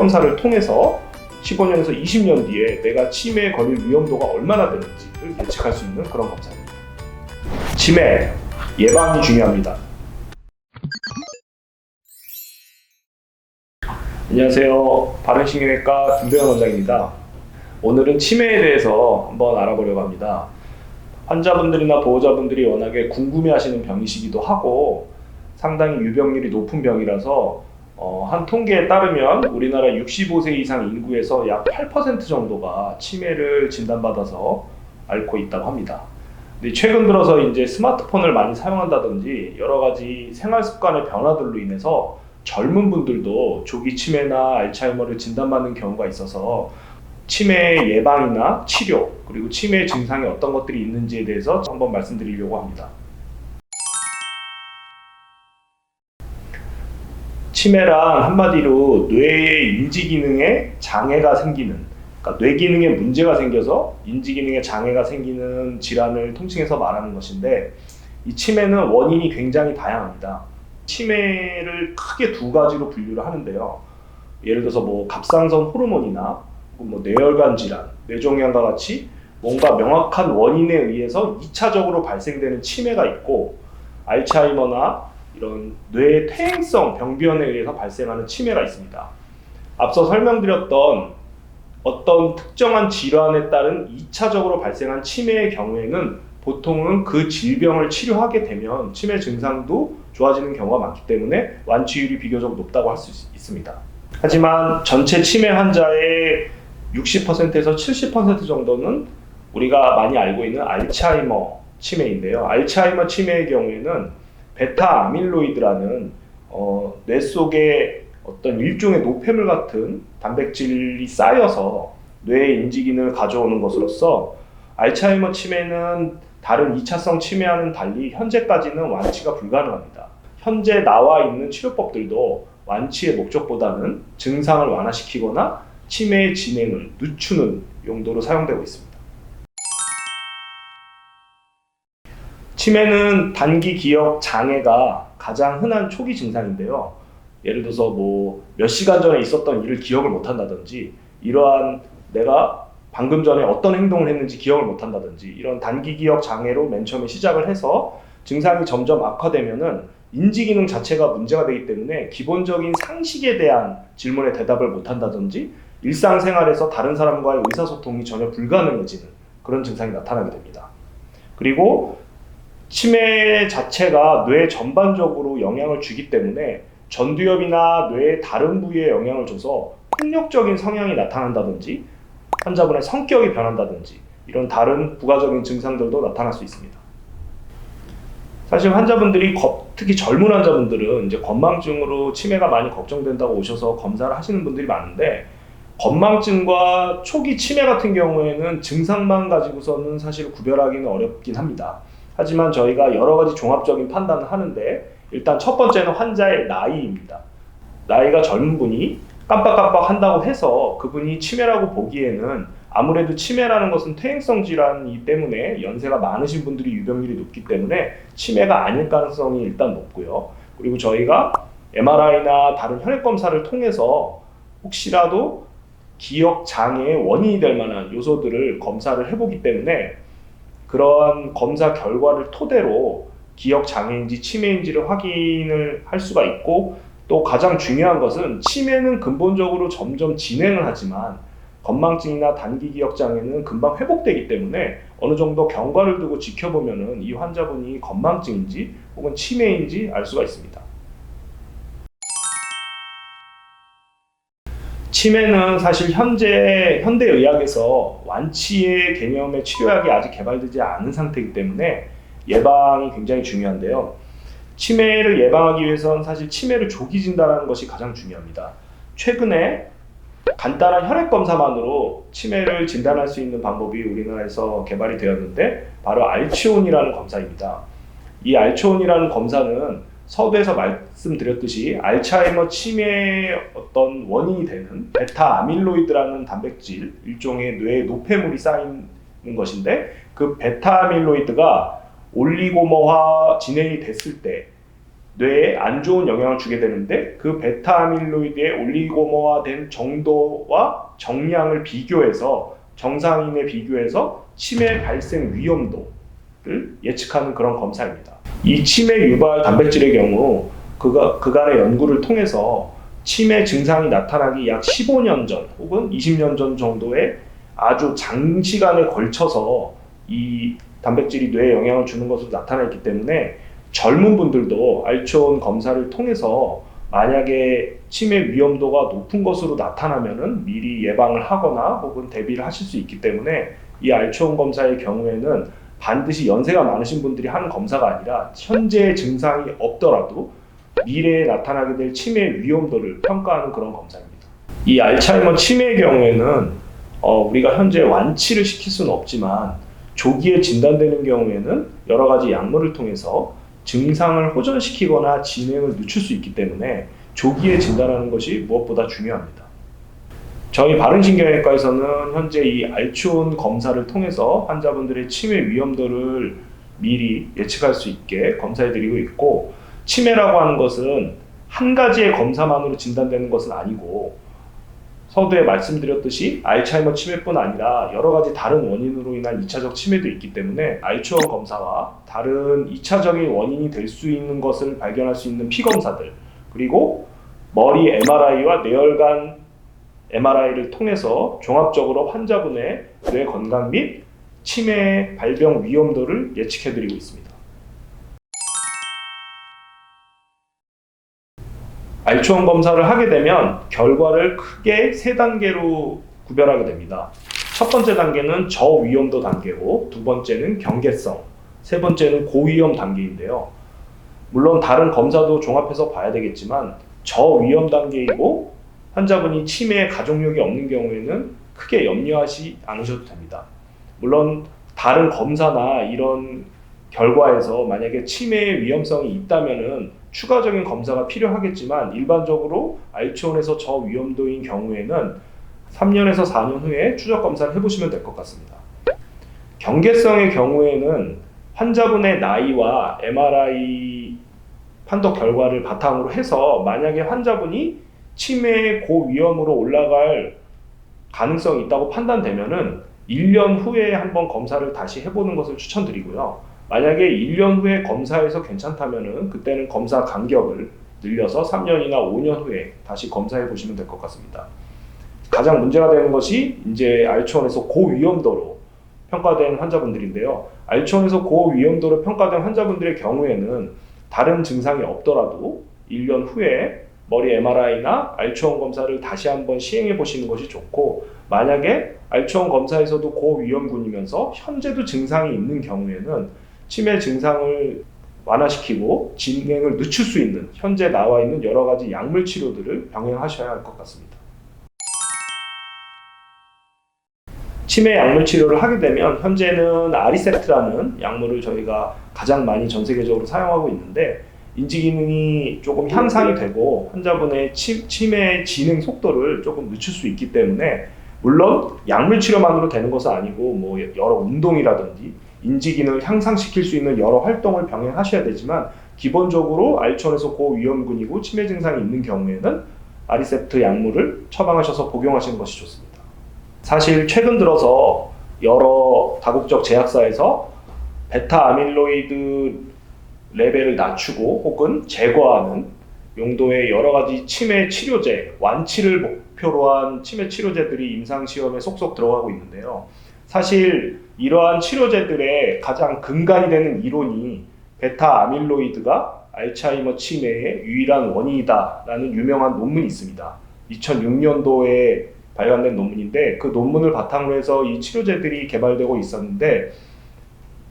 검사를 통해서 15년에서 20년 뒤에 내가 치매에 걸릴 위험도가 얼마나 되는지를 예측할 수 있는 그런 검사입니다. 치매 예방이 중요합니다. 안녕하세요. 바른신경외과 김배현 원장입니다. 오늘은 치매에 대해서 한번 알아보려고 합니다. 환자분들이나 보호자분들이 워낙에 궁금해하시는 병이시기도 하고 상당히 유병률이 높은 병이라서 어, 한 통계에 따르면 우리나라 65세 이상 인구에서 약 8% 정도가 치매를 진단받아서 앓고 있다고 합니다. 근데 최근 들어서 이제 스마트폰을 많이 사용한다든지 여러 가지 생활 습관의 변화들로 인해서 젊은 분들도 조기 치매나 알츠하이머를 진단받는 경우가 있어서 치매 예방이나 치료 그리고 치매 증상이 어떤 것들이 있는지에 대해서 한번 말씀드리려고 합니다. 치매란 한마디로 뇌의 인지 기능에 장애가 생기는 그러니까 뇌 기능에 문제가 생겨서 인지 기능에 장애가 생기는 질환을 통칭해서 말하는 것인데 이 치매는 원인이 굉장히 다양합니다. 치매를 크게 두 가지로 분류를 하는데요. 예를 들어서 뭐 갑상선 호르몬이나 뭐 뇌혈관 질환, 뇌종양과 같이 뭔가 명확한 원인에 의해서 2차적으로 발생되는 치매가 있고 알츠하이머나 이런 뇌 퇴행성 병변에 의해서 발생하는 치매가 있습니다. 앞서 설명드렸던 어떤 특정한 질환에 따른 2차적으로 발생한 치매의 경우에는 보통은 그 질병을 치료하게 되면 치매 증상도 좋아지는 경우가 많기 때문에 완치율이 비교적 높다고 할 수 있습니다. 하지만 전체 치매 환자의 60%에서 70% 정도는 우리가 많이 알고 있는 알츠하이머 치매인데요. 알츠하이머 치매의 경우에는 베타 아밀로이드라는 어, 뇌 속에 어떤 일종의 노폐물 같은 단백질이 쌓여서 뇌의 인지 기능을 가져오는 것으로서 알츠하이머 치매는 다른 2차성 치매와는 달리 현재까지는 완치가 불가능합니다. 현재 나와 있는 치료법들도 완치의 목적보다는 증상을 완화시키거나 치매의 진행을 늦추는 용도로 사용되고 있습니다. 치매는 단기 기억 장애가 가장 흔한 초기 증상인데요. 예를 들어서 뭐 몇 시간 전에 있었던 일을 기억을 못 한다든지 이러한 내가 방금 전에 어떤 행동을 했는지 기억을 못 한다든지 이런 단기 기억 장애로 맨 처음에 시작을 해서 증상이 점점 악화되면은 인지 기능 자체가 문제가 되기 때문에 기본적인 상식에 대한 질문에 대답을 못 한다든지 일상생활에서 다른 사람과의 의사소통이 전혀 불가능해지는 그런 증상이 나타나게 됩니다. 그리고 치매 자체가 뇌 전반적으로 영향을 주기 때문에 전두엽이나 뇌의 다른 부위에 영향을 줘서 폭력적인 성향이 나타난다든지 환자분의 성격이 변한다든지 이런 다른 부가적인 증상들도 나타날 수 있습니다. 사실 환자분들이 특히 젊은 환자분들은 이제 건망증으로 치매가 많이 걱정된다고 오셔서 검사를 하시는 분들이 많은데 건망증과 초기 치매 같은 경우에는 증상만 가지고서는 사실 구별하기는 어렵긴 합니다. 하지만 저희가 여러 가지 종합적인 판단을 하는데 일단 첫 번째는 환자의 나이입니다. 나이가 젊은 분이 깜빡깜빡 한다고 해서 그분이 치매라고 보기에는 아무래도 치매라는 것은 퇴행성 질환이기 때문에 연세가 많으신 분들이 유병률이 높기 때문에 치매가 아닐 가능성이 일단 높고요. 그리고 저희가 MRI나 다른 혈액 검사를 통해서 혹시라도 기억 장애의 원인이 될 만한 요소들을 검사를 해보기 때문에 그러한 검사 결과를 토대로 기억 장애인지 치매인지를 확인을 할 수가 있고 또 가장 중요한 것은 치매는 근본적으로 점점 진행을 하지만 건망증이나 단기 기억 장애는 금방 회복되기 때문에 어느 정도 경과를 두고 지켜보면은 이 환자분이 건망증인지 혹은 치매인지 알 수가 있습니다. 치매는 사실 현재 현대 의학에서 완치의 개념의 치료약이 아직 개발되지 않은 상태이기 때문에 예방이 굉장히 중요한데요. 치매를 예방하기 위해서는 사실 치매를 조기 진단하는 것이 가장 중요합니다. 최근에 간단한 혈액 검사만으로 치매를 진단할 수 있는 방법이 우리나라에서 개발이 되었는데 바로 알츠온이라는 검사입니다. 이 알츠온이라는 검사는 서두에서 말씀드렸듯이 알츠하이머 치매의 어떤 원인이 되는 베타 아밀로이드라는 단백질 일종의 뇌에 노폐물이 쌓이는 것인데 그 베타 아밀로이드가 올리고머화 진행이 됐을 때 뇌에 안 좋은 영향을 주게 되는데 그 베타 아밀로이드의 올리고모화된 정도와 정량을 비교해서 정상인에 비교해서 치매 발생 위험도를 예측하는 그런 검사입니다. 이 치매 유발 단백질의 경우 그가, 그간의 연구를 통해서 치매 증상이 나타나기 약 15년 전 혹은 20년 전 정도의 아주 장시간에 걸쳐서 이 단백질이 뇌에 영향을 주는 것으로 나타나있기 때문에 젊은 분들도 알츠온 검사를 통해서 만약에 치매 위험도가 높은 것으로 나타나면은 미리 예방을 하거나 혹은 대비를 하실 수 있기 때문에 이 알츠온 검사의 경우에는 반드시 연세가 많으신 분들이 하는 검사가 아니라 현재 증상이 없더라도 미래에 나타나게 될 치매 위험도를 평가하는 그런 검사입니다. 이 알츠하이머 치매의 경우에는 어, 우리가 현재 완치를 시킬 수는 없지만 조기에 진단되는 경우에는 여러 가지 약물을 통해서 증상을 호전시키거나 진행을 늦출 수 있기 때문에 조기에 진단하는 것이 무엇보다 중요합니다. 저희 바른신경외과에서는 현재 이 알츠온 검사를 통해서 환자분들의 치매 위험도를 미리 예측할 수 있게 검사해드리고 있고 치매라고 하는 것은 한 가지의 검사만으로 진단되는 것은 아니고 서두에 말씀드렸듯이 알츠하이머 치매뿐 아니라 여러 가지 다른 원인으로 인한 2차적 치매도 있기 때문에 알츠온 검사와 다른 2차적인 원인이 될 수 있는 것을 발견할 수 있는 피 검사들 그리고 머리 MRI와 뇌혈관 MRI를 통해서 종합적으로 환자분의 뇌 건강 및 치매 발병 위험도를 예측해드리고 있습니다. 알츠온 검사를 하게 되면 결과를 크게 세 단계로 구별하게 됩니다. 첫 번째 단계는 저위험도 단계고 두 번째는 경계성, 세 번째는 고위험 단계인데요. 물론 다른 검사도 종합해서 봐야 되겠지만 저위험 단계이고 환자분이 치매에 가족력이 없는 경우에는 크게 염려하지 않으셔도 됩니다. 물론 다른 검사나 이런 결과에서 만약에 치매의 위험성이 있다면은 추가적인 검사가 필요하겠지만 일반적으로 알츠온에서 저위험도인 경우에는 3년에서 4년 후에 추적 검사를 해보시면 될 것 같습니다. 경계성의 경우에는 환자분의 나이와 MRI 판독 결과를 바탕으로 해서 만약에 환자분이 치매 고위험으로 올라갈 가능성이 있다고 판단되면은 1년 후에 한번 검사를 다시 해보는 것을 추천드리고요. 만약에 1년 후에 검사해서 괜찮다면은 그때는 검사 간격을 늘려서 3년이나 5년 후에 다시 검사해 보시면 될 것 같습니다. 가장 문제가 되는 것이 이제 알츠온에서 고위험도로 평가된 환자분들인데요. 알츠온에서 고위험도로 평가된 환자분들의 경우에는 다른 증상이 없더라도 1년 후에 머리 MRI나 알츠온 검사를 다시 한번 시행해 보시는 것이 좋고 만약에 알츠온 검사에서도 고위험군이면서 현재도 증상이 있는 경우에는 치매 증상을 완화시키고 진행을 늦출 수 있는 현재 나와 있는 여러 가지 약물 치료들을 병행하셔야 할 것 같습니다. 치매 약물 치료를 하게 되면 현재는 아리세트라는 약물을 저희가 가장 많이 전 세계적으로 사용하고 있는데 인지 기능이 조금 향상이 되고 환자분의 치, 치매 진행 속도를 조금 늦출 수 있기 때문에 물론 약물 치료만으로 되는 것은 아니고 뭐 여러 운동이라든지 인지 기능을 향상시킬 수 있는 여러 활동을 병행하셔야 되지만 기본적으로 알츠온에서 고위험군이고 치매 증상이 있는 경우에는 아리셉트 약물을 처방하셔서 복용하시는 것이 좋습니다. 사실 최근 들어서 여러 다국적 제약사에서 베타 아밀로이드 레벨을 낮추고 혹은 제거하는 용도의 여러 가지 치매 치료제, 완치를 목표로 한 치매 치료제들이 임상 시험에 속속 들어가고 있는데요. 사실 이러한 치료제들의 가장 근간이 되는 이론이 베타 아밀로이드가 알츠하이머 치매의 유일한 원인이다라는 유명한 논문이 있습니다. 2006년도에 발간된 논문인데 그 논문을 바탕으로 해서 이 치료제들이 개발되고 있었는데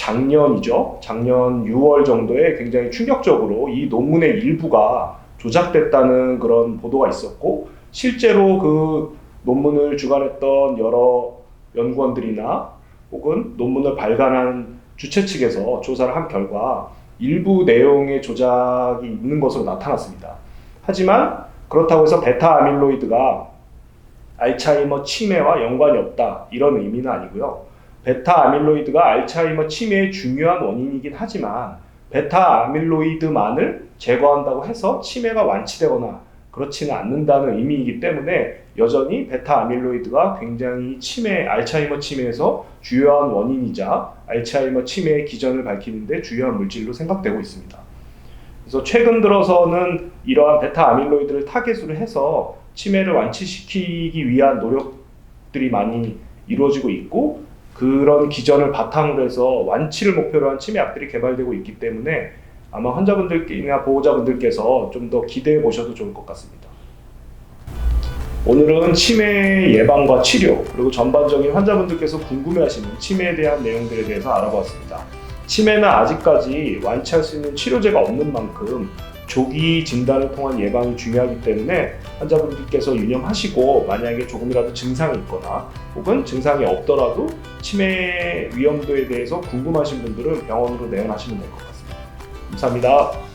작년이죠. 작년 6월 정도에 굉장히 충격적으로 이 논문의 일부가 조작됐다는 그런 보도가 있었고 실제로 그 논문을 주관했던 여러 연구원들이나 혹은 논문을 발간한 주최 측에서 조사를 한 결과 일부 내용의 조작이 있는 것으로 나타났습니다. 하지만 그렇다고 해서 베타 아밀로이드가 알츠하이머 치매와 연관이 없다 이런 의미는 아니고요. 베타 아밀로이드가 알츠하이머 치매의 중요한 원인이긴 하지만 베타 아밀로이드만을 제거한다고 해서 치매가 완치되거나 그렇지는 않는다는 의미이기 때문에 여전히 베타 아밀로이드가 굉장히 치매, 알츠하이머 치매에서 주요한 원인이자 알츠하이머 치매의 기전을 밝히는데 주요한 물질로 생각되고 있습니다. 그래서 최근 들어서는 이러한 베타 아밀로이드를 타겟으로 해서 치매를 완치시키기 위한 노력들이 많이 이루어지고 있고 그런 기전을 바탕으로 해서 완치를 목표로 한 치매약들이 개발되고 있기 때문에 아마 환자분들이나 보호자분들께서 좀 더 기대해 보셔도 좋을 것 같습니다. 오늘은 치매 예방과 치료 그리고 전반적인 환자분들께서 궁금해하시는 치매에 대한 내용들에 대해서 알아보았습니다. 치매는 아직까지 완치할 수 있는 치료제가 없는 만큼 조기 진단을 통한 예방이 중요하기 때문에 환자분들께서 유념하시고 만약에 조금이라도 증상이 있거나 혹은 증상이 없더라도 치매 위험도에 대해서 궁금하신 분들은 병원으로 내원하시면 될 것 같습니다. 감사합니다.